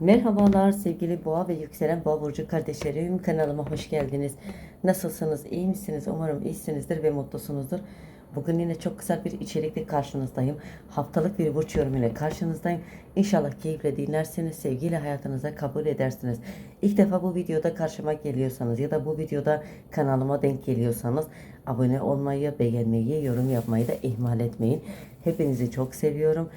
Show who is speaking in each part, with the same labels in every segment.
Speaker 1: Merhabalar sevgili boğa ve yükselen boğa burcu kardeşlerim kanalıma hoş geldiniz. Nasılsınız? iyi misiniz? Umarım iyisinizdir ve mutlusunuzdur. Bugün yine çok kısa bir içerikle karşınızdayım. Haftalık bir burç yorumuyla karşınızdayım. İnşallah keyifle dinlersiniz, sevgiyle hayatınıza kabul edersiniz. İlk defa bu videoda karşıma geliyorsanız ya da bu videoda kanalıma denk geliyorsanız abone olmayı, beğenmeyi, yorum yapmayı da ihmal etmeyin. Hepinizi çok seviyorum.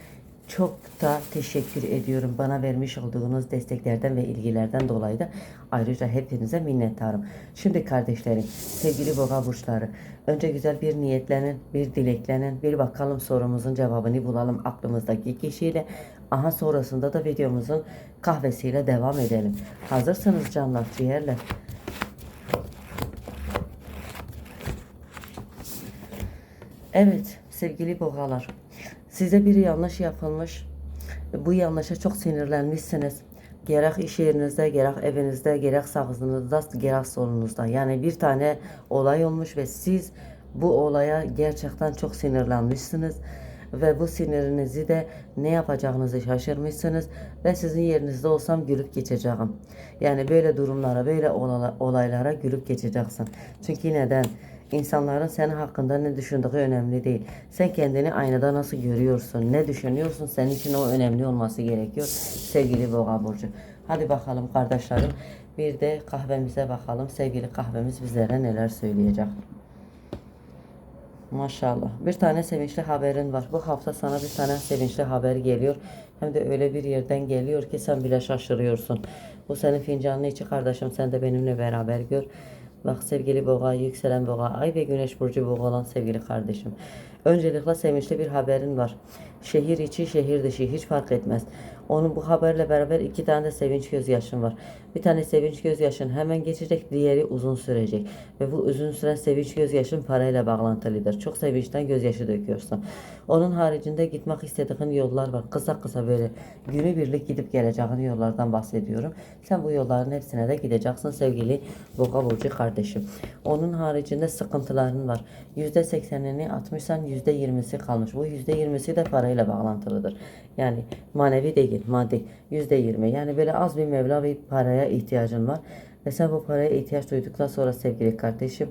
Speaker 1: Çok da teşekkür ediyorum bana vermiş olduğunuz desteklerden ve ilgilerden dolayı da ayrıca hepinize minnettarım. Şimdi kardeşlerim, sevgili boğa burçları, önce güzel bir niyetlenin, bir dileklenin, bir bakalım sorumuzun cevabını bulalım aklımızdaki kişiyle. Aha sonrasında da videomuzun kahvesiyle devam edelim. Hazırsanız canlar, ciğerler. Evet sevgili boğalar. Size bir yanlış yapılmış. Bu yanlışa çok sinirlenmişsiniz. Gerek iş yerinizde, gerek evinizde, gerek sağınızda, gerek solunuzda. Yani bir tane olay olmuş ve siz bu olaya gerçekten çok sinirlenmişsiniz. Ve bu sinirinizi de ne yapacağınızı şaşırmışsınız. Ve sizin yerinizde olsam gülüp geçeceğim. Yani böyle durumlara, böyle olaylara gülüp geçeceksin. Çünkü neden? İnsanların senin hakkında ne düşündüğü önemli değil. Sen kendini aynada nasıl görüyorsun, ne düşünüyorsun senin için o önemli olması gerekiyor sevgili Boğa Burcu. Hadi bakalım kardeşlerim bir de kahvemize bakalım. Sevgili kahvemiz bizlere neler söyleyecek. Maşallah. Bir tane sevinçli haberin var. Bu hafta sana bir tane sevinçli haber geliyor. Hem de öyle bir yerden geliyor ki sen bile şaşırıyorsun. Bu senin fincanın içi kardeşim. Sen de benimle beraber gör. Bak sevgili boğa, yükselen boğa, ay ve güneş burcu boğa olan sevgili kardeşim. Öncelikle sevinçli bir haberin var. Şehir içi, şehir dışı hiç fark etmez. Onun bu haberle beraber iki tane de sevinç gözyaşın var. Bir tane sevinç gözyaşın hemen geçecek, diğeri uzun sürecek. Ve bu uzun süren sevinç gözyaşın parayla bağlantılıdır. Çok sevinçten gözyaşı döküyorsun. Onun haricinde gitmek istediğin yollar var. Kısa kısa böyle günübirlik gidip geleceğin yollardan bahsediyorum. Sen bu yolların hepsine de gideceksin sevgili Boğa Burcu kardeşim. Onun haricinde sıkıntıların var. %80'ini atmışsan %20'si kalmış. Bu %20'si de parayla bağlantılıdır. Yani manevi değil, maddi %20. Yani böyle az bir meblağ bir paraya ihtiyacın var. Ve sen bu paraya ihtiyaç duyduktan sonra sevgili kardeşim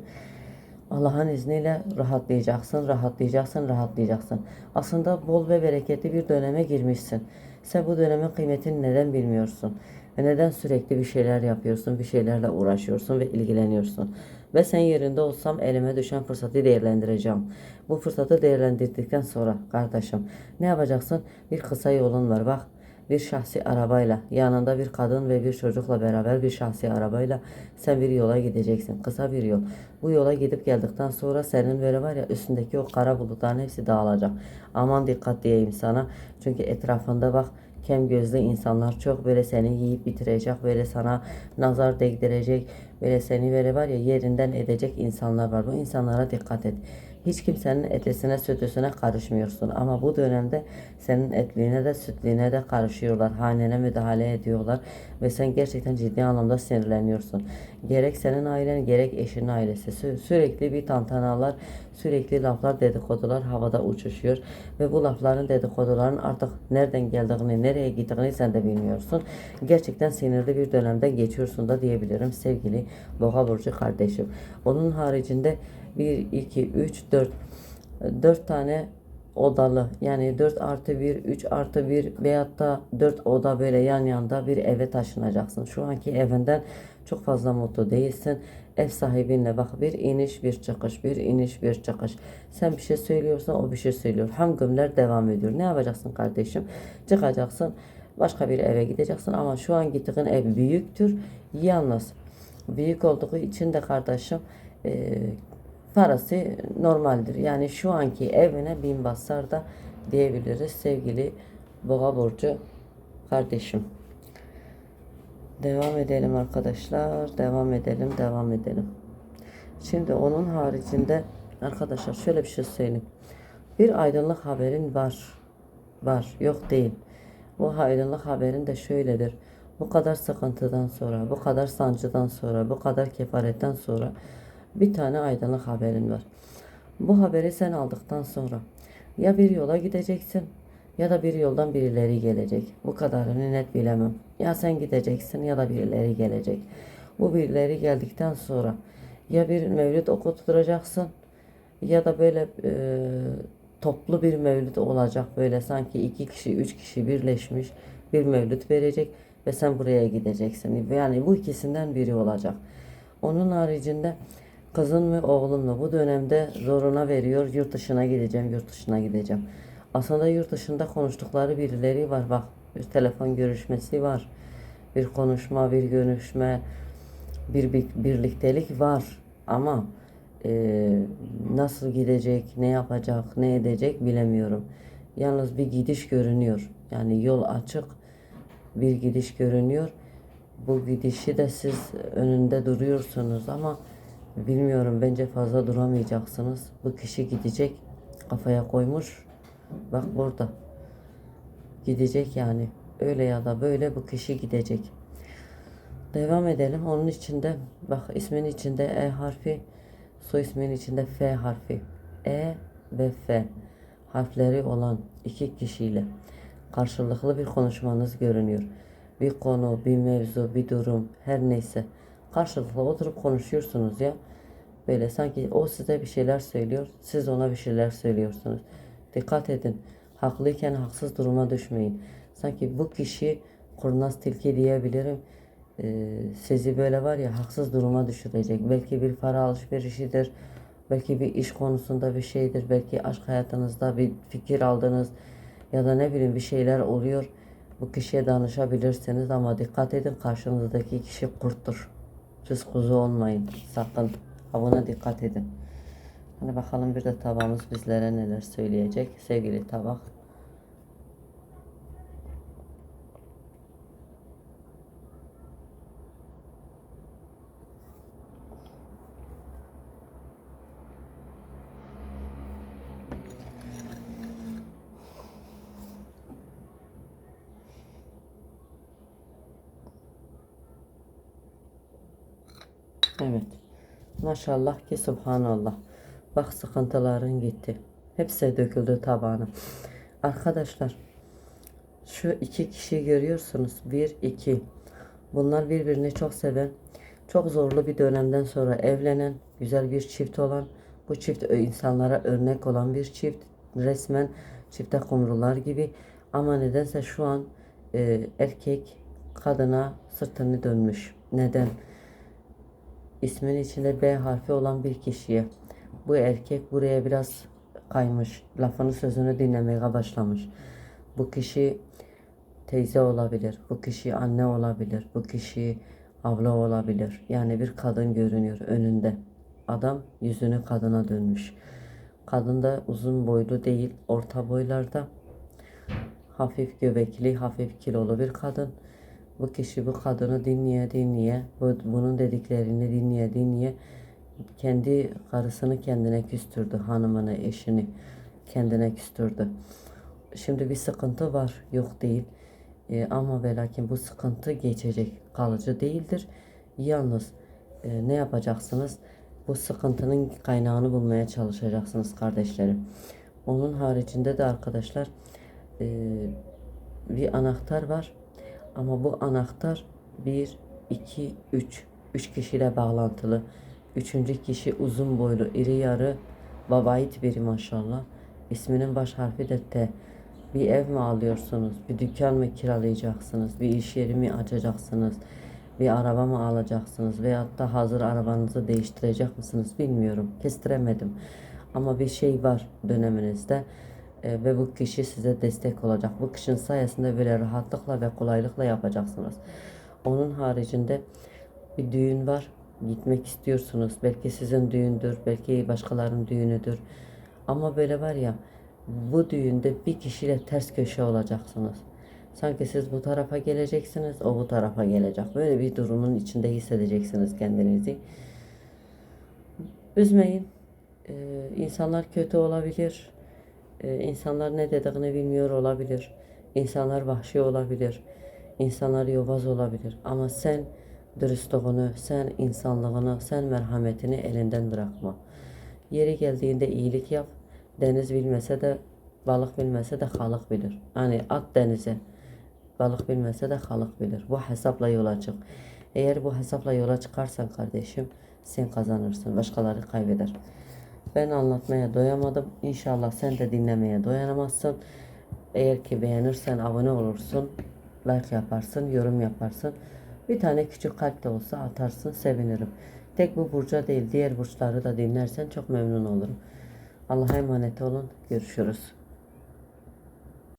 Speaker 1: Allah'ın izniyle rahatlayacaksın, rahatlayacaksın, rahatlayacaksın. Aslında bol ve bereketli bir döneme girmişsin. Sen bu dönemin kıymetini neden bilmiyorsun? Ve neden sürekli bir şeyler yapıyorsun, bir şeylerle uğraşıyorsun ve ilgileniyorsun? Ve sen yerinde olsam elime düşen fırsatı değerlendireceğim. Bu fırsatı değerlendirdikten sonra kardeşim ne yapacaksın? Bir kısa yolun var bak bir şahsi arabayla yanında bir kadın ve bir çocukla beraber bir şahsi arabayla sen bir yola gideceksin. Kısa bir yol. Bu yola gidip geldikten sonra senin böyle var ya üstündeki o kara bulutların hepsi dağılacak. Aman dikkat diyeyim sana. Çünkü etrafında bak kem gözlü insanlar çok böyle seni yiyip bitirecek böyle sana nazar değdirecek böyle seni böyle var ya yerinden edecek insanlar var. Bu insanlara dikkat et hiç kimsenin etlisine sütüsüne karışmıyorsun. Ama bu dönemde senin etliğine de sütlüğüne de karışıyorlar. Hanene müdahale ediyorlar ve sen gerçekten ciddi anlamda sinirleniyorsun. Gerek senin ailen gerek eşinin ailesi. Sü- sürekli bir tantanalar sürekli laflar dedikodular havada uçuşuyor. Ve bu lafların dedikoduların artık nereden geldiğini nereye gittiğini sen de bilmiyorsun. Gerçekten sinirli bir dönemden geçiyorsun da diyebilirim sevgili boğa burcu kardeşim. Onun haricinde 1 2 3 4 4 tane odalı yani 4 artı 1 3 artı 1 veyahut da 4 oda böyle yan yanda bir eve taşınacaksın. Şu anki evinden çok fazla mutlu değilsin. Ev sahibinle bak bir iniş bir çıkış bir iniş bir çıkış. Sen bir şey söylüyorsan o bir şey söylüyor. Hangimler devam ediyor. Ne yapacaksın kardeşim? Çıkacaksın başka bir eve gideceksin ama şu an gittiğin ev büyüktür. Yalnız büyük olduğu için de kardeşim e, parası normaldir. Yani şu anki evine bin basar da diyebiliriz sevgili boğa burcu kardeşim. Devam edelim arkadaşlar. Devam edelim, devam edelim. Şimdi onun haricinde arkadaşlar şöyle bir şey söyleyeyim. Bir aydınlık haberin var. Var, yok değil. Bu aydınlık haberin de şöyledir. Bu kadar sıkıntıdan sonra, bu kadar sancıdan sonra, bu kadar kefaretten sonra bir tane aydınlık haberin var. Bu haberi sen aldıktan sonra ya bir yola gideceksin Ya da bir yoldan birileri gelecek. Bu kadarını net bilemem. Ya sen gideceksin ya da birileri gelecek. Bu birileri geldikten sonra ya bir mevlüt okutturacaksın ya da böyle e, toplu bir mevlüt olacak. Böyle sanki iki kişi, üç kişi birleşmiş bir mevlüt verecek ve sen buraya gideceksin. Yani bu ikisinden biri olacak. Onun haricinde kızın mı oğlun mu bu dönemde zoruna veriyor. Yurt dışına gideceğim, yurt dışına gideceğim. Aslında yurt dışında konuştukları birileri var. Bak bir telefon görüşmesi var. Bir konuşma, bir görüşme, bir, bir birliktelik var. Ama e, nasıl gidecek, ne yapacak, ne edecek bilemiyorum. Yalnız bir gidiş görünüyor. Yani yol açık bir gidiş görünüyor. Bu gidişi de siz önünde duruyorsunuz ama bilmiyorum bence fazla duramayacaksınız. Bu kişi gidecek kafaya koymuş. Bak burada. Gidecek yani. Öyle ya da böyle bu kişi gidecek. Devam edelim. Onun içinde bak ismin içinde E harfi, soy ismin içinde F harfi. E ve F harfleri olan iki kişiyle karşılıklı bir konuşmanız görünüyor. Bir konu, bir mevzu, bir durum her neyse karşılıklı oturup konuşuyorsunuz ya. Böyle sanki o size bir şeyler söylüyor, siz ona bir şeyler söylüyorsunuz. Dikkat edin. Haklıyken haksız duruma düşmeyin. Sanki bu kişi kurnaz tilki diyebilirim. Ee, sizi böyle var ya haksız duruma düşürecek. Belki bir para alışverişidir. Belki bir iş konusunda bir şeydir. Belki aşk hayatınızda bir fikir aldınız. Ya da ne bileyim bir şeyler oluyor. Bu kişiye danışabilirsiniz ama dikkat edin karşınızdaki kişi kurttur. Siz kuzu olmayın. Sakın. Ha buna dikkat edin. Hani bakalım bir de tabağımız bizlere neler söyleyecek. Sevgili tabak. Evet. Maşallah ki subhanallah. Bak sıkıntıların gitti. Hepsi döküldü tabağına. Arkadaşlar şu iki kişi görüyorsunuz. Bir, iki. Bunlar birbirini çok seven, çok zorlu bir dönemden sonra evlenen, güzel bir çift olan, bu çift insanlara örnek olan bir çift. Resmen çifte kumrular gibi. Ama nedense şu an e, erkek kadına sırtını dönmüş. Neden? İsmin içinde B harfi olan bir kişiye. Bu erkek buraya biraz kaymış. Lafını sözünü dinlemeye başlamış. Bu kişi teyze olabilir. Bu kişi anne olabilir. Bu kişi abla olabilir. Yani bir kadın görünüyor önünde. Adam yüzünü kadına dönmüş. Kadın da uzun boylu değil, orta boylarda. Hafif göbekli, hafif kilolu bir kadın. Bu kişi bu kadını dinleye dinleye, bu, bunun dediklerini dinleye dinleye kendi karısını kendine küstürdü, hanımını, eşini kendine küstürdü. Şimdi bir sıkıntı var, yok değil. Ee, ama ve lakin bu sıkıntı geçecek, kalıcı değildir. Yalnız e, ne yapacaksınız? Bu sıkıntının kaynağını bulmaya çalışacaksınız kardeşlerim. Onun haricinde de arkadaşlar e, bir anahtar var. Ama bu anahtar 1, 2, 3. 3 kişiyle bağlantılı. Üçüncü kişi uzun boylu, iri yarı, babayit biri maşallah. İsminin baş harfi de T. Bir ev mi alıyorsunuz? Bir dükkan mı kiralayacaksınız? Bir iş yeri mi açacaksınız? Bir araba mı alacaksınız? Veyahut da hazır arabanızı değiştirecek misiniz? Bilmiyorum. Kestiremedim. Ama bir şey var döneminizde. E, ve bu kişi size destek olacak. Bu kişinin sayesinde böyle rahatlıkla ve kolaylıkla yapacaksınız. Onun haricinde bir düğün var. Gitmek istiyorsunuz. Belki sizin düğündür, belki başkalarının düğünüdür. Ama böyle var ya bu düğünde bir kişiyle ters köşe olacaksınız. Sanki siz bu tarafa geleceksiniz, o bu tarafa gelecek. Böyle bir durumun içinde hissedeceksiniz kendinizi. Üzmeyin. Ee, insanlar kötü olabilir. Ee, insanlar ne dediğini bilmiyor olabilir. İnsanlar vahşi olabilir. İnsanlar yobaz olabilir. Ama sen dürüstlüğünü, sen insanlığını, sen merhametini elinden bırakma. Yeri geldiğinde iyilik yap. Deniz bilmese de Balık bilmese de halık bilir. Hani at denize. Balık bilmese de halık bilir. Bu hesapla yola çık. Eğer bu hesapla yola çıkarsan kardeşim sen kazanırsın. Başkaları kaybeder. Ben anlatmaya doyamadım. İnşallah sen de dinlemeye doyanamazsın. Eğer ki beğenirsen abone olursun. Like yaparsın, yorum yaparsın. Bir tane küçük kalp de olsa atarsın sevinirim. Tek bu burca değil diğer burçları da dinlersen çok memnun olurum. Allah'a emanet olun. Görüşürüz.